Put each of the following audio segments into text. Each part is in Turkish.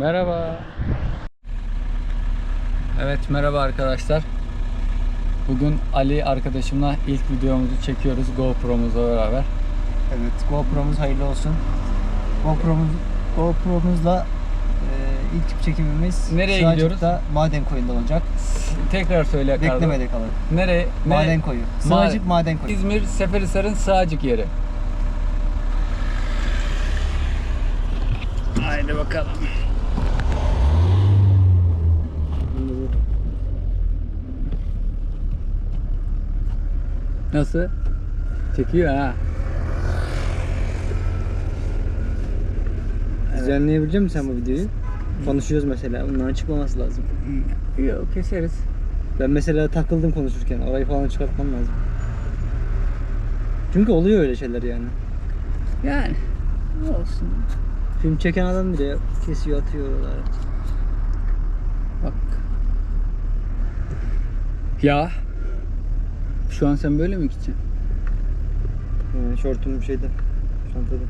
Merhaba. Evet merhaba arkadaşlar. Bugün Ali arkadaşımla ilk videomuzu çekiyoruz GoPro'muzla beraber. Evet, GoPro'muz hayırlı olsun. GoPro'muz GoPro'muzla e, ilk çekimimiz Nereye Sığacık'ta maden koyunda olacak. Tekrar söyle Kardo. Beklemede kalın. Nereye? Maden koyu. Sığacık maden koyu. İzmir Seferihisar'ın sağcık yeri. Haydi bakalım. Nasıl? Çekiyor ha. Düzenleyebilecek misin sen bu videoyu? Konuşuyoruz mesela. Bunların çıkmaması lazım. Yok keseriz. Ben mesela takıldım konuşurken. Orayı falan çıkartmam lazım. Çünkü oluyor öyle şeyler yani. Yani olsun. Film çeken adam bile kesiyor atıyor oralara. Bak. Ya. Şu an sen böyle mi gideceksin? Yani şortum şeyde. Çantada.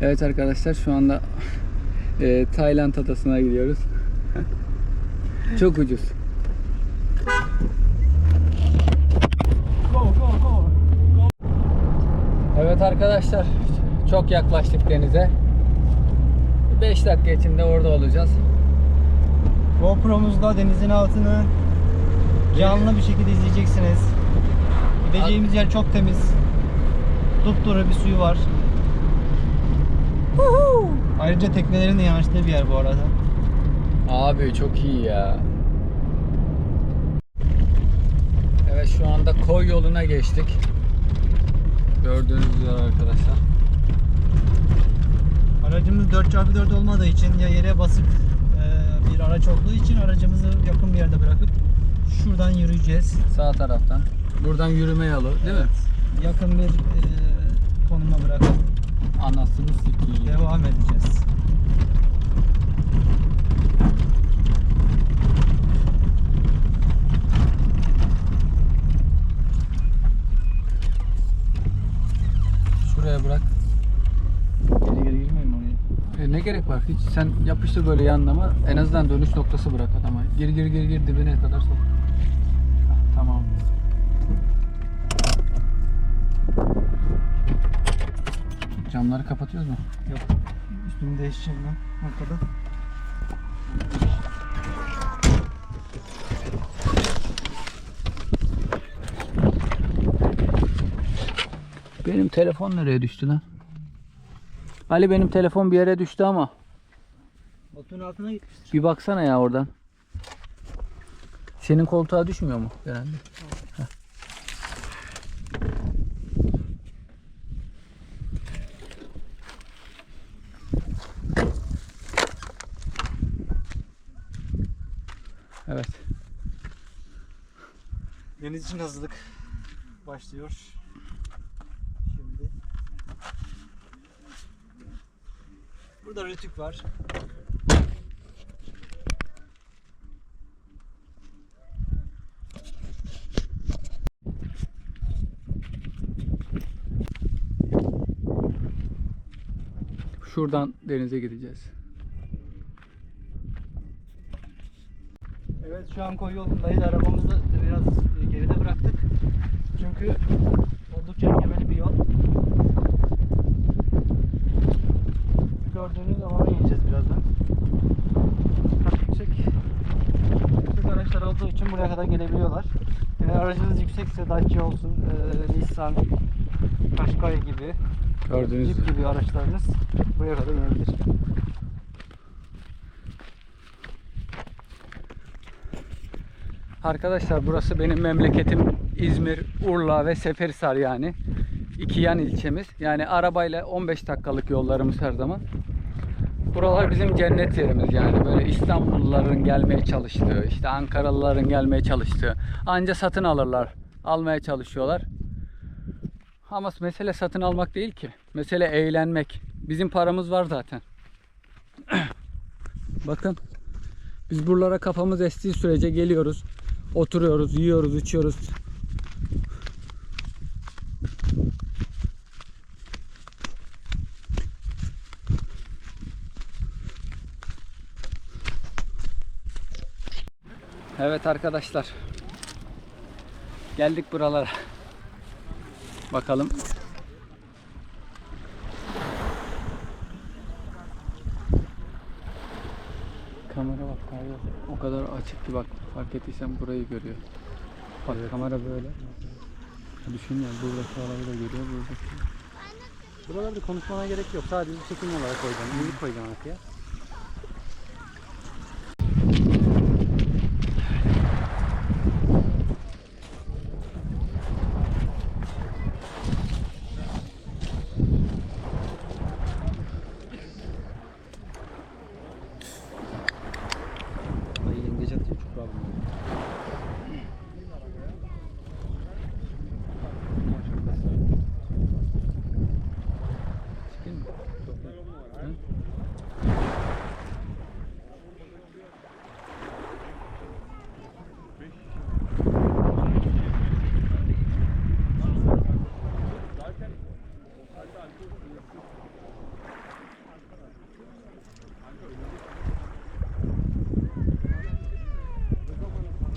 Evet arkadaşlar şu anda e, Tayland adasına gidiyoruz. Çok ucuz. Evet arkadaşlar çok yaklaştık denize. 5 dakika içinde orada olacağız. GoPro'muzda denizin altını canlı bir şekilde izleyeceksiniz. Gideceğimiz yer çok temiz. Dupduru bir suyu var. Ayrıca teknelerin de yanaştığı bir yer bu arada. Abi çok iyi ya. Evet şu anda koy yoluna geçtik. Gördüğünüz üzere arkadaşlar. Aracımız 4x4 olmadığı için ya yere basık e, bir araç olduğu için aracımızı yakın bir yerde bırakıp şuradan yürüyeceğiz. Sağ taraftan. Buradan yürüme yolu değil mi? Yakın bir e, konuma bırakıp Anasını sikeyim. devam edeceğiz. Şuraya bırak. E, ne gerek var? Hiç sen yapıştır böyle yanına ama en azından dönüş noktası bırak adama. Gir gir gir gir dibine kadar sok. Tamam. Camları kapatıyoruz mu? Yok. Üstümü değişeceğim ben. Arkada. Benim telefon nereye düştü lan? Ali benim telefon bir yere düştü ama. Botun altına gitmiştir. Bir baksana ya oradan. Senin koltuğa düşmüyor mu herhalde? Heh. Evet. Deniz için hazırlık başlıyor. Burada rütük var. Şuradan denize gideceğiz. Evet şu an koyu yolundayız. Arabamızı biraz geride bıraktık. Çünkü oldukça engebeli bir yol. Gördüğünüz alana ineceğiz birazdan. Tabii yüksek, yüksek araçlar olduğu için buraya kadar gelebiliyorlar. Eğer aracınız yüksekse Dacia olsun, e, Nissan, Qashqai gibi, Gördüğünüz Jeep gibi araçlarınız buraya kadar inebilir. Arkadaşlar burası benim memleketim İzmir, Urla ve Seferihisar yani. İki yan ilçemiz. Yani arabayla 15 dakikalık yollarımız her zaman. Buralar bizim cennet yerimiz yani böyle İstanbulluların gelmeye çalıştığı, işte Ankaralıların gelmeye çalıştığı. Anca satın alırlar, almaya çalışıyorlar. Ama mesele satın almak değil ki. Mesele eğlenmek. Bizim paramız var zaten. Bakın biz buralara kafamız estiği sürece geliyoruz. Oturuyoruz, yiyoruz, içiyoruz. Evet arkadaşlar. Geldik buralara. Bakalım. Kamera bak kayıyor. O kadar açık ki bak fark ettiysen burayı görüyor. Bak kamera böyle. Düşün ya buradaki alanı da görüyor buradaki. Buralarda konuşmana gerek yok. Sadece çekim olarak koyacaksın. Müzik koyacaksın arkaya. Ay yengeç atıyor çok rahat. Çıkayım mı? Hı?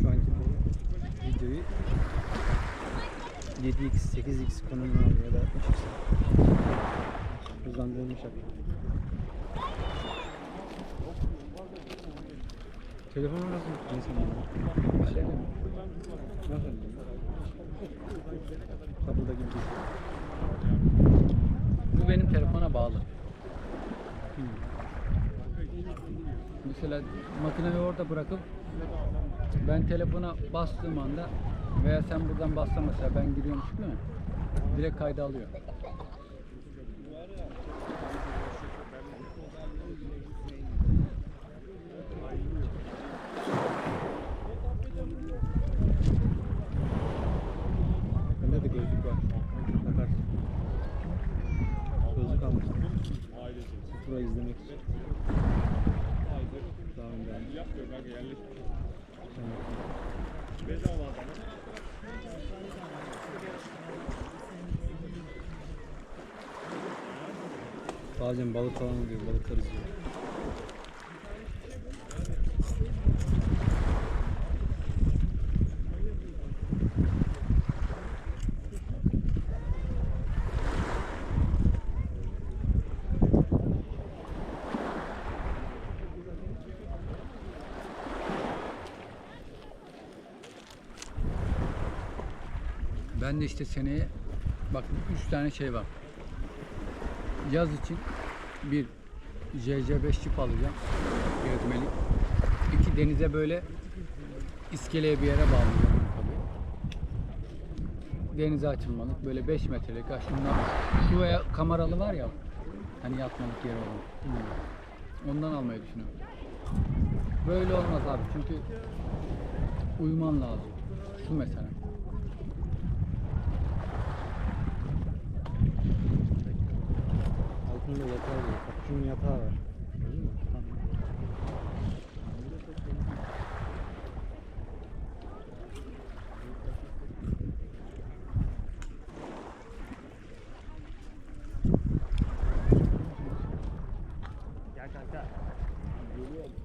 Şu anki bu videoyu 7x, 8x konumuna alıyor ya da 60x. Hızlandırılmış yapıyor. Telefonu nasıl yutacaksın sen? Bir şey mi? Nasıl? Kapıda gibi değil. Bu benim telefona bağlı. Hmm. Mesela makineyi orada bırakıp ben telefona bastığım anda veya sen buradan bassa mesela ben değil mi? Direkt kayda alıyor. Daha önden. Bazen balık falan oluyor, balıklar izliyor. Ben de işte seneye bak üç tane şey var. Yaz için bir JC5 çip alacağım. Yönetmelik. İki denize böyle iskeleye bir yere bağlayacağım tabii. Denize açılmalık böyle 5 metrelik aşkından su veya kameralı var ya hani yatmalık yer olan. Ondan almayı düşünüyorum. Böyle olmaz abi çünkü uyuman lazım. Şu mesela. üstünde yatağı var. Kapçının yatağı var. Gördün mü? Gel kanka. Geliyorum.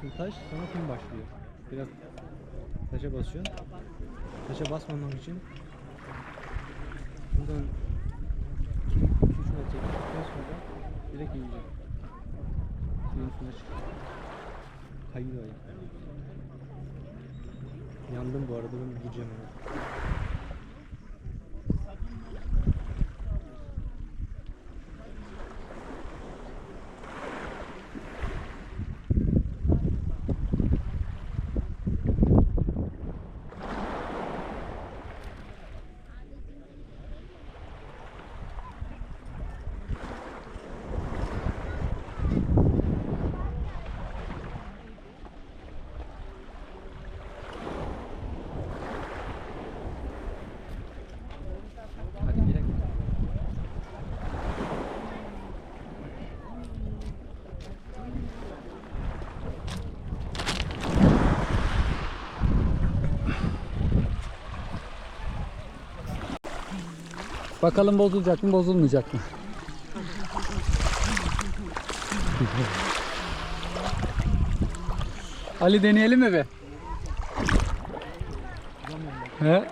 Kısmı taş sonra kum başlıyor. Biraz taşa basıyorsun. Taşa basmamak için buradan 2-3 metre sonra direkt inecek. Suyun üstüne çık. Kayıyor ya. Yandım bu arada ben gideceğim ona. Hadi gidelim. Bakalım bozulacak mı bozulmayacak mı? Ali deneyelim mi be? He?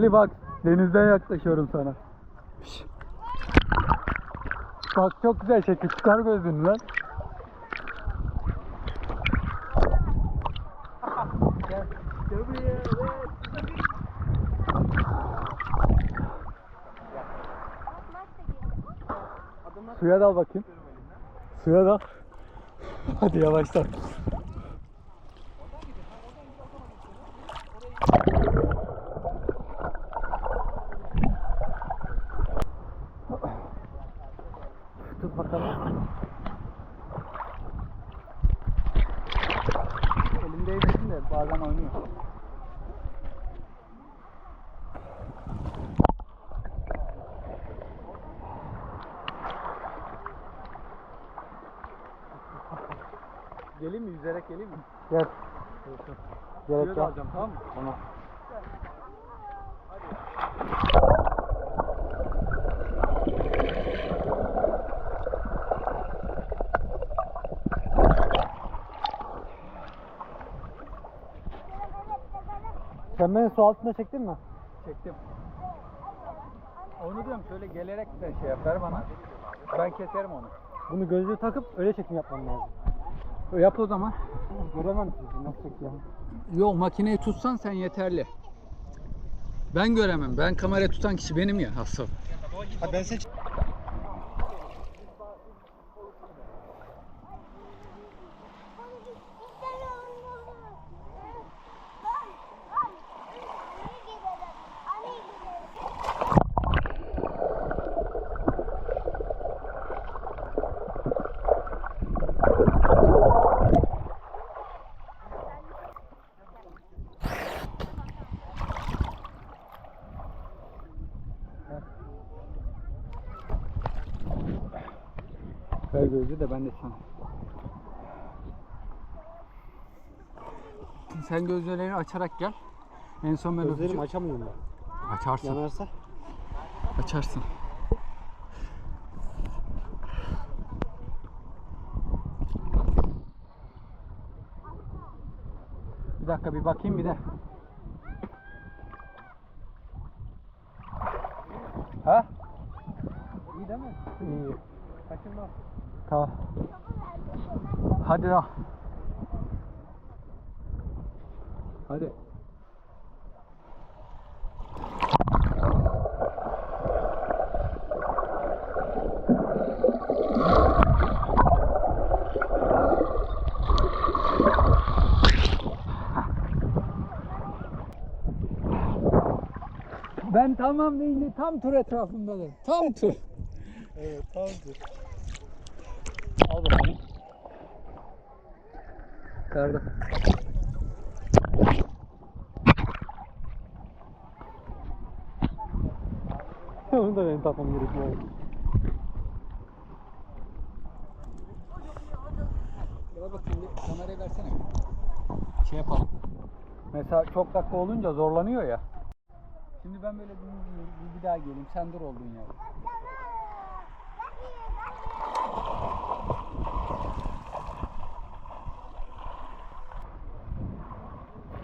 Ali bak denizden yaklaşıyorum sana. Şş. Bak çok güzel şekil çıkar gözünü lan. Suya dal bakayım. Suya dal. Hadi yavaştan. Tut bakalım. Elim değmesin de bazen oynuyor. Geleyim mi? Yüzerek geleyim mi? Gel. Gerek yok. alacağım tamam mı? Tamam. Sen beni su altında çektin mi? Çektim. Onu diyorum şöyle gelerek de şey yapar bana. Ben keserim onu. Bunu gözlüğü takıp öyle çekim yapman lazım. Yap o zaman. Göremem çünkü nasıl çekiyor. Yok makineyi tutsan sen yeterli. Ben göremem. Ben kamerayı tutan kişi benim ya asıl. Ha ben seni Ver gözü de ben de sana. Sen gözlerini açarak gel. En son ben gözlerimi öpeceğim. açamıyorum ben. Açarsın. Yanarsa Açarsın. Bir dakika bir bakayım bir de. Ha? iyi değil mi? İyi. Kaçınma. Tamam. Hadi lan. Hadi. Ben tamam deyince tam tur etrafındadır. Tam tur. Evet tamamdır. Al bakalım. Karda. Onu da benim tatmam gerekiyor. Gel bakayım bir kamerayı versene. Şey yapalım. Mesela çok dakika olunca zorlanıyor ya. Şimdi ben böyle bir, bir, bir daha geleyim. Sen dur olduğun yerde.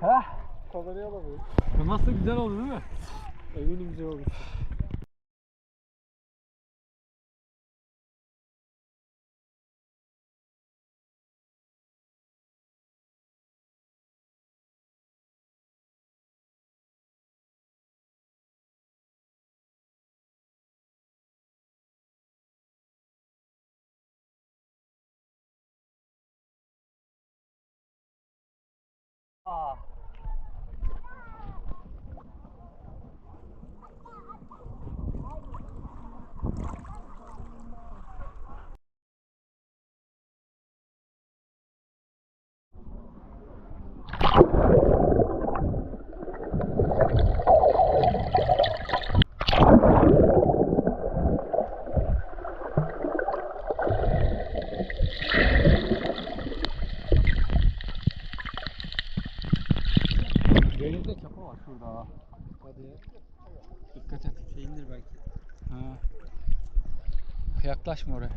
Hah, Kamerayı alamıyorum. bu nasıl güzel oldu değil mi? Eminim güzel olmuş. Dikkat et. Şey indir belki. Ha. Yaklaşma oraya.